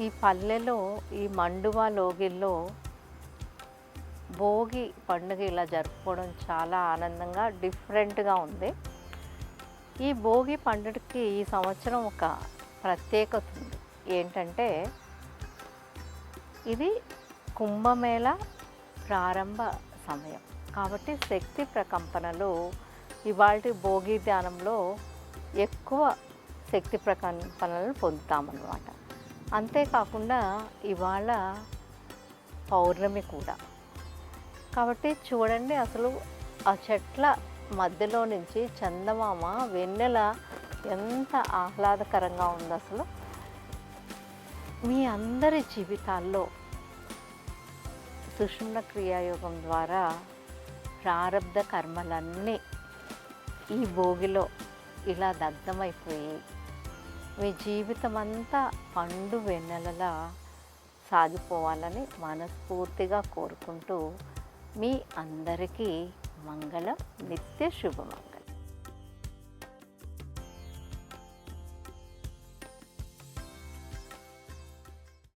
ఈ పల్లెలో ఈ మండువా లోగిల్లో భోగి పండుగ ఇలా జరుపుకోవడం చాలా ఆనందంగా డిఫరెంట్గా ఉంది. ఈ భోగి పండుగకి ఈ సంవత్సరం ఒక ప్రత్యేకత ఉంది. ఏంటంటే ఇది కుంభమేళ ప్రారంభ సమయం. కాబట్టి శక్తి ప్రకంపనలు ఇవాళ భోగి ధ్యానంలో ఎక్కువ శక్తి ప్రకంపనలను పొందుతామన్నమాట. అంతేకాకుండా ఇవాళ పౌర్ణమి కూడా. కాబట్టి చూడండి అసలు ఆ చెట్ల మధ్యలో నుంచి చందమామ వెన్నెల ఎంత ఆహ్లాదకరంగా ఉంది అసలు. మీ అందరి జీవితాల్లో సుషుమ్న క్రియాయోగం ద్వారా ప్రారంధ కర్మలన్నీ ఈ భోగిలో ఇలా దగ్ధమైపోయి మీ జీవితం అంతా పండు వెన్నెలలా సాగిపోవాలని మనస్ఫూర్తిగా కోరుకుంటూ మీ అందరికీ మంగళం నిత్య శుభమంగళం.